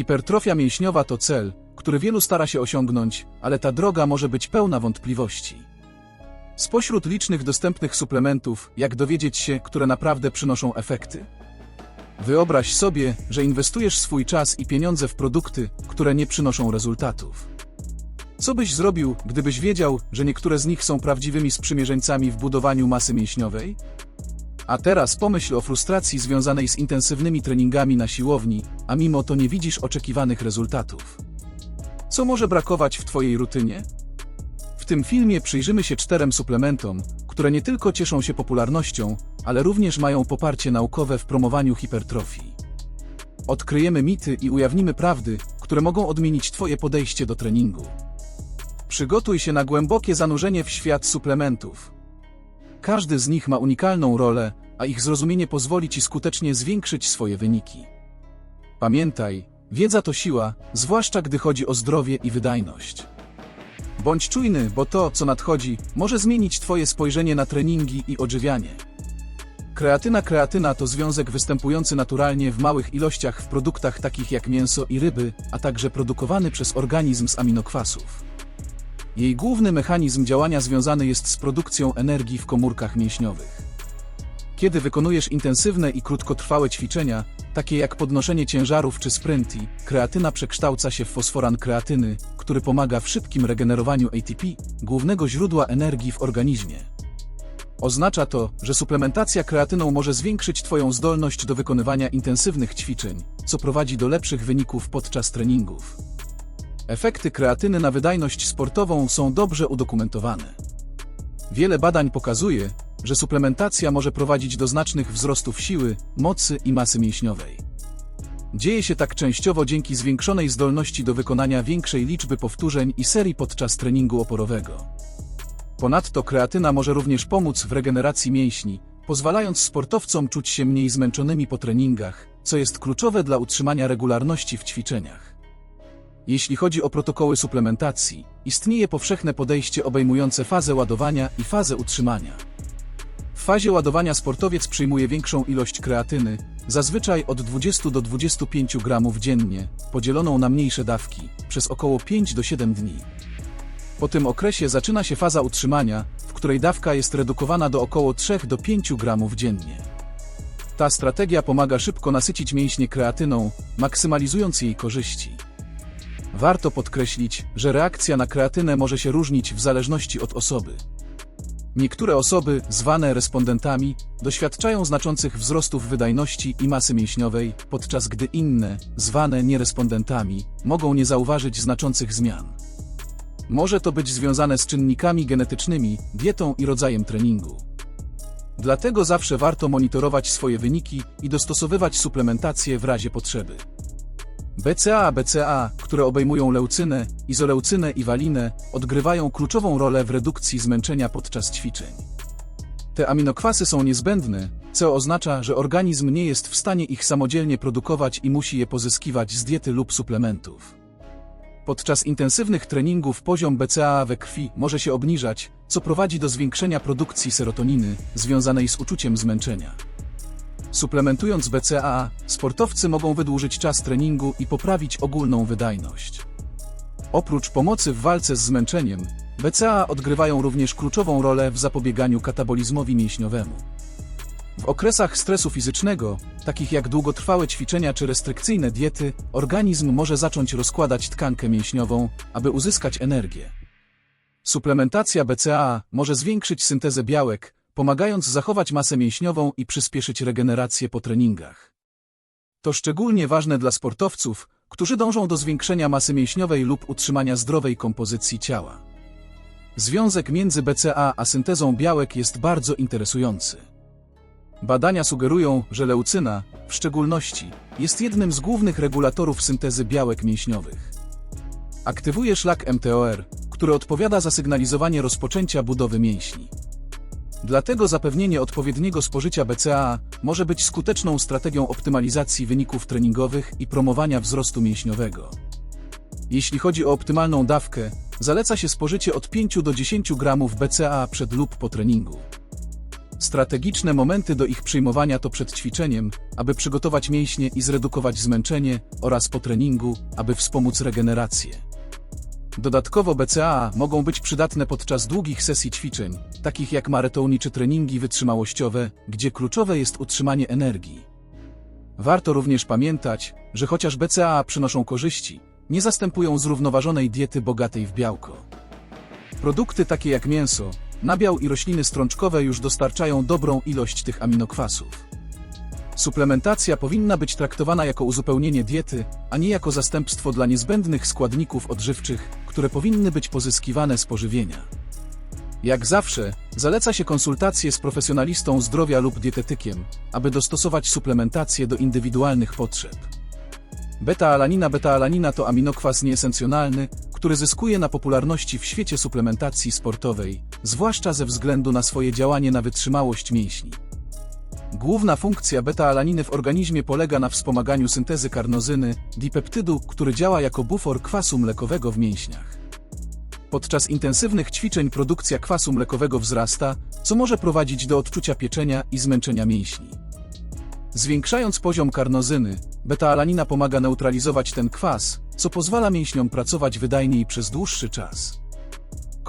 Hipertrofia mięśniowa to cel, który wielu stara się osiągnąć, ale ta droga może być pełna wątpliwości. Spośród licznych dostępnych suplementów, jak dowiedzieć się, które naprawdę przynoszą efekty? Wyobraź sobie, że inwestujesz swój czas i pieniądze w produkty, które nie przynoszą rezultatów. Co byś zrobił, gdybyś wiedział, że niektóre z nich są prawdziwymi sprzymierzeńcami w budowaniu masy mięśniowej? A teraz pomyśl o frustracji związanej z intensywnymi treningami na siłowni, a mimo to nie widzisz oczekiwanych rezultatów. Co może brakować w Twojej rutynie? W tym filmie przyjrzymy się czterem suplementom, które nie tylko cieszą się popularnością, ale również mają poparcie naukowe w promowaniu hipertrofii. Odkryjemy mity i ujawnimy prawdy, które mogą odmienić Twoje podejście do treningu. Przygotuj się na głębokie zanurzenie w świat suplementów. Każdy z nich ma unikalną rolę, a ich zrozumienie pozwoli Ci skutecznie zwiększyć swoje wyniki. Pamiętaj, wiedza to siła, zwłaszcza gdy chodzi o zdrowie i wydajność. Bądź czujny, bo to, co nadchodzi, może zmienić Twoje spojrzenie na treningi i odżywianie. Kreatyna Kreatyna to związek występujący naturalnie w małych ilościach w produktach takich jak mięso i ryby, a także produkowany przez organizm z aminokwasów. Jej główny mechanizm działania związany jest z produkcją energii w komórkach mięśniowych. Kiedy wykonujesz intensywne i krótkotrwałe ćwiczenia, takie jak podnoszenie ciężarów czy sprinty, kreatyna przekształca się w fosforan kreatyny, który pomaga w szybkim regenerowaniu ATP, głównego źródła energii w organizmie. Oznacza to, że suplementacja kreatyną może zwiększyć Twoją zdolność do wykonywania intensywnych ćwiczeń, co prowadzi do lepszych wyników podczas treningów. Efekty kreatyny na wydajność sportową są dobrze udokumentowane. Wiele badań pokazuje, że suplementacja może prowadzić do znacznych wzrostów siły, mocy i masy mięśniowej. Dzieje się tak częściowo dzięki zwiększonej zdolności do wykonania większej liczby powtórzeń i serii podczas treningu oporowego. Ponadto kreatyna może również pomóc w regeneracji mięśni, pozwalając sportowcom czuć się mniej zmęczonymi po treningach, co jest kluczowe dla utrzymania regularności w ćwiczeniach. Jeśli chodzi o protokoły suplementacji, istnieje powszechne podejście obejmujące fazę ładowania i fazę utrzymania. W fazie ładowania sportowiec przyjmuje większą ilość kreatyny, zazwyczaj od 20 do 25 gramów dziennie, podzieloną na mniejsze dawki, przez około 5 do 7 dni. Po tym okresie zaczyna się faza utrzymania, w której dawka jest redukowana do około 3 do 5 gramów dziennie. Ta strategia pomaga szybko nasycić mięśnie kreatyną, maksymalizując jej korzyści. Warto podkreślić, że reakcja na kreatynę może się różnić w zależności od osoby. Niektóre osoby, zwane respondentami, doświadczają znaczących wzrostów wydajności i masy mięśniowej, podczas gdy inne, zwane nierespondentami, mogą nie zauważyć znaczących zmian. Może to być związane z czynnikami genetycznymi, dietą i rodzajem treningu. Dlatego zawsze warto monitorować swoje wyniki i dostosowywać suplementację w razie potrzeby. BCA BCA, które obejmują leucynę, izoleucynę i walinę, odgrywają kluczową rolę w redukcji zmęczenia podczas ćwiczeń. Te aminokwasy są niezbędne, co oznacza, że organizm nie jest w stanie ich samodzielnie produkować i musi je pozyskiwać z diety lub suplementów. Podczas intensywnych treningów poziom BCA we krwi może się obniżać, co prowadzi do zwiększenia produkcji serotoniny, związanej z uczuciem zmęczenia. Suplementując BCAA, sportowcy mogą wydłużyć czas treningu i poprawić ogólną wydajność. Oprócz pomocy w walce z zmęczeniem, BCAA odgrywają również kluczową rolę w zapobieganiu katabolizmowi mięśniowemu. W okresach stresu fizycznego, takich jak długotrwałe ćwiczenia czy restrykcyjne diety, organizm może zacząć rozkładać tkankę mięśniową, aby uzyskać energię. Suplementacja BCAA może zwiększyć syntezę białek, pomagając zachować masę mięśniową i przyspieszyć regenerację po treningach. To szczególnie ważne dla sportowców, którzy dążą do zwiększenia masy mięśniowej lub utrzymania zdrowej kompozycji ciała. Związek między BCA a syntezą białek jest bardzo interesujący. Badania sugerują, że leucyna, w szczególności, jest jednym z głównych regulatorów syntezy białek mięśniowych. Aktywuje szlak mTOR, który odpowiada za sygnalizowanie rozpoczęcia budowy mięśni. Dlatego zapewnienie odpowiedniego spożycia BCAA może być skuteczną strategią optymalizacji wyników treningowych i promowania wzrostu mięśniowego. Jeśli chodzi o optymalną dawkę, zaleca się spożycie od 5 do 10 gramów BCAA przed lub po treningu. Strategiczne momenty do ich przyjmowania to przed ćwiczeniem, aby przygotować mięśnie i zredukować zmęczenie, oraz po treningu, aby wspomóc regenerację. Dodatkowo BCAA mogą być przydatne podczas długich sesji ćwiczeń, takich jak maratony czy treningi wytrzymałościowe, gdzie kluczowe jest utrzymanie energii. Warto również pamiętać, że chociaż BCAA przynoszą korzyści, nie zastępują zrównoważonej diety bogatej w białko. Produkty takie jak mięso, nabiał i rośliny strączkowe już dostarczają dobrą ilość tych aminokwasów. Suplementacja powinna być traktowana jako uzupełnienie diety, a nie jako zastępstwo dla niezbędnych składników odżywczych, które powinny być pozyskiwane z pożywienia. Jak zawsze, zaleca się konsultacje z profesjonalistą zdrowia lub dietetykiem, aby dostosować suplementację do indywidualnych potrzeb. Beta-alanina Beta-alanina to aminokwas nieesencjonalny, który zyskuje na popularności w świecie suplementacji sportowej, zwłaszcza ze względu na swoje działanie na wytrzymałość mięśni. Główna funkcja beta-alaniny w organizmie polega na wspomaganiu syntezy karnozyny, dipeptydu, który działa jako bufor kwasu mlekowego w mięśniach. Podczas intensywnych ćwiczeń produkcja kwasu mlekowego wzrasta, co może prowadzić do odczucia pieczenia i zmęczenia mięśni. Zwiększając poziom karnozyny, beta-alanina pomaga neutralizować ten kwas, co pozwala mięśniom pracować wydajniej przez dłuższy czas.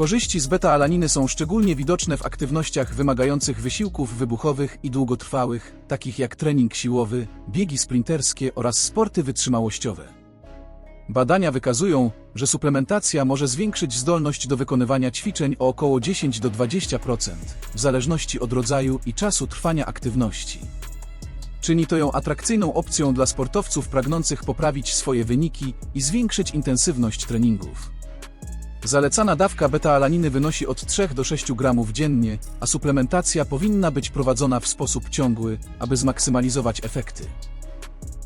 Korzyści z beta-alaniny są szczególnie widoczne w aktywnościach wymagających wysiłków wybuchowych i długotrwałych, takich jak trening siłowy, biegi sprinterskie oraz sporty wytrzymałościowe. Badania wykazują, że suplementacja może zwiększyć zdolność do wykonywania ćwiczeń o około 10 do 20%, w zależności od rodzaju i czasu trwania aktywności. Czyni to ją atrakcyjną opcją dla sportowców pragnących poprawić swoje wyniki i zwiększyć intensywność treningów. Zalecana dawka beta-alaniny wynosi od 3 do 6 gramów dziennie, a suplementacja powinna być prowadzona w sposób ciągły, aby zmaksymalizować efekty.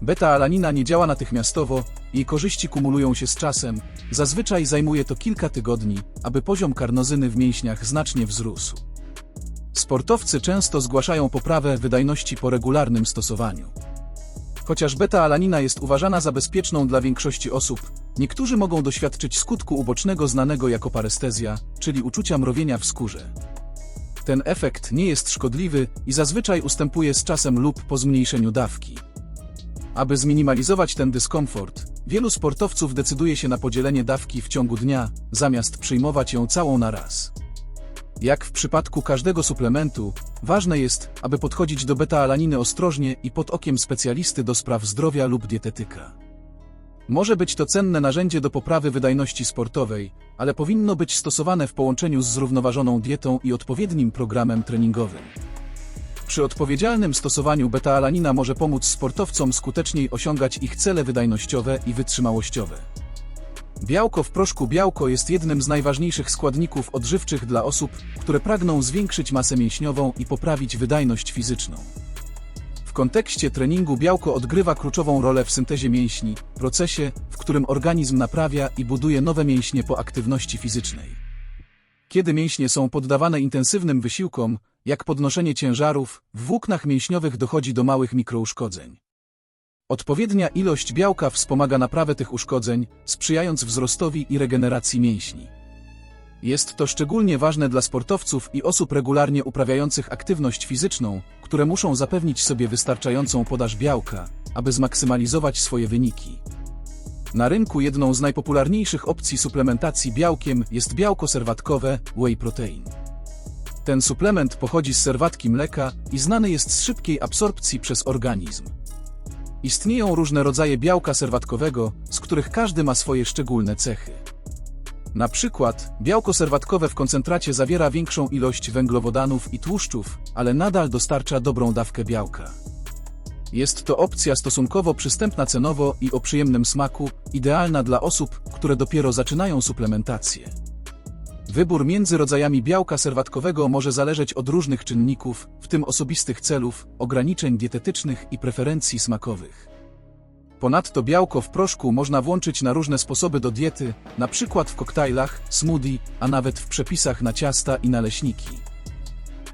Beta-alanina nie działa natychmiastowo, jej korzyści kumulują się z czasem, zazwyczaj zajmuje to kilka tygodni, aby poziom karnozyny w mięśniach znacznie wzrósł. Sportowcy często zgłaszają poprawę wydajności po regularnym stosowaniu. Chociaż beta-alanina jest uważana za bezpieczną dla większości osób, niektórzy mogą doświadczyć skutku ubocznego znanego jako parestezja, czyli uczucia mrowienia w skórze. Ten efekt nie jest szkodliwy i zazwyczaj ustępuje z czasem lub po zmniejszeniu dawki. Aby zminimalizować ten dyskomfort, wielu sportowców decyduje się na podzielenie dawki w ciągu dnia, zamiast przyjmować ją całą na raz. Jak w przypadku każdego suplementu, ważne jest, aby podchodzić do beta-alaniny ostrożnie i pod okiem specjalisty do spraw zdrowia lub dietetyka. Może być to cenne narzędzie do poprawy wydajności sportowej, ale powinno być stosowane w połączeniu z zrównoważoną dietą i odpowiednim programem treningowym. Przy odpowiedzialnym stosowaniu beta-alanina może pomóc sportowcom skuteczniej osiągać ich cele wydajnościowe i wytrzymałościowe. Białko w proszku Białko jest jednym z najważniejszych składników odżywczych dla osób, które pragną zwiększyć masę mięśniową i poprawić wydajność fizyczną. Kontekście treningu białko odgrywa kluczową rolę w syntezie mięśni, procesie, w którym organizm naprawia i buduje nowe mięśnie po aktywności fizycznej. Kiedy mięśnie są poddawane intensywnym wysiłkom, jak podnoszenie ciężarów, w włóknach mięśniowych dochodzi do małych mikrouszkodzeń. Odpowiednia ilość białka wspomaga naprawę tych uszkodzeń, sprzyjając wzrostowi i regeneracji mięśni. Jest to szczególnie ważne dla sportowców i osób regularnie uprawiających aktywność fizyczną, które muszą zapewnić sobie wystarczającą podaż białka, aby zmaksymalizować swoje wyniki. Na rynku jedną z najpopularniejszych opcji suplementacji białkiem jest białko serwatkowe whey protein. Ten suplement pochodzi z serwatki mleka i znany jest z szybkiej absorpcji przez organizm. Istnieją różne rodzaje białka serwatkowego, z których każdy ma swoje szczególne cechy. Na przykład, białko serwatkowe w koncentracie zawiera większą ilość węglowodanów i tłuszczów, ale nadal dostarcza dobrą dawkę białka. Jest to opcja stosunkowo przystępna cenowo i o przyjemnym smaku, idealna dla osób, które dopiero zaczynają suplementację. Wybór między rodzajami białka serwatkowego może zależeć od różnych czynników, w tym osobistych celów, ograniczeń dietetycznych i preferencji smakowych. Ponadto białko w proszku można włączyć na różne sposoby do diety, na przykład w koktajlach, smoothie, a nawet w przepisach na ciasta i naleśniki.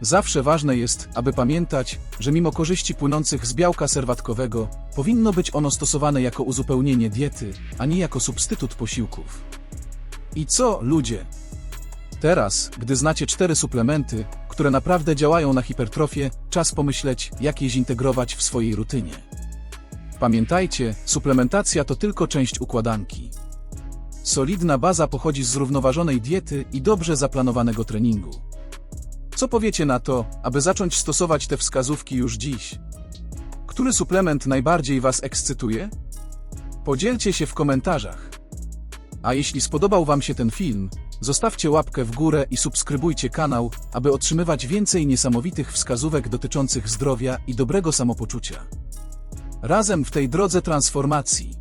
Zawsze ważne jest, aby pamiętać, że mimo korzyści płynących z białka serwatkowego, powinno być ono stosowane jako uzupełnienie diety, a nie jako substytut posiłków. I co, ludzie? Teraz, gdy znacie cztery suplementy, które naprawdę działają na hipertrofię, czas pomyśleć, jak je zintegrować w swojej rutynie. Pamiętajcie, suplementacja to tylko część układanki. Solidna baza pochodzi z zrównoważonej diety i dobrze zaplanowanego treningu. Co powiecie na to, aby zacząć stosować te wskazówki już dziś? Który suplement najbardziej Was ekscytuje? Podzielcie się w komentarzach. A jeśli spodobał Wam się ten film, zostawcie łapkę w górę i subskrybujcie kanał, aby otrzymywać więcej niesamowitych wskazówek dotyczących zdrowia i dobrego samopoczucia. Razem w tej drodze transformacji.